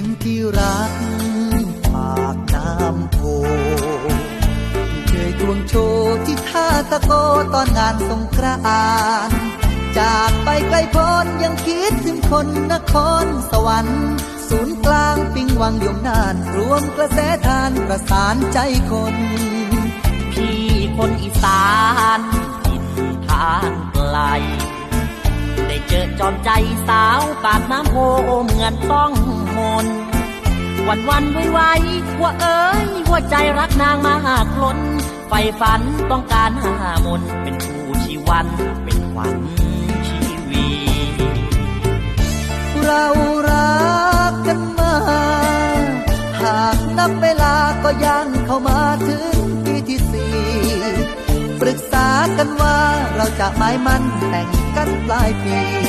ถึงที่รักปากน้ำโพเคยควงโชว์ที่ท่าตะโกตอนงานสงกรานจากไปไกลพ้นยังคิดถึงคนนครสวรรค์ศูนย์กลางปิงวังยมนาน รวมกระแสทานประสานใจคน พี่คนอีสานทินทางไกล จอมใจสาวปากน้ำโพเหมือนต้องมน วันวันไว้ไว้ว่าเอ้ยหัวใจรักนางมากล้นไฟฝันต้องการหามนเป็นผู้ชีวันเป็นขวัญชีวี เรารักกันมา หากนับเวลาก็ยังเข้ามาถึงปีที่สี่ปรึกษากันว่าเราจะหมายมั่นแต่งกันปลายปี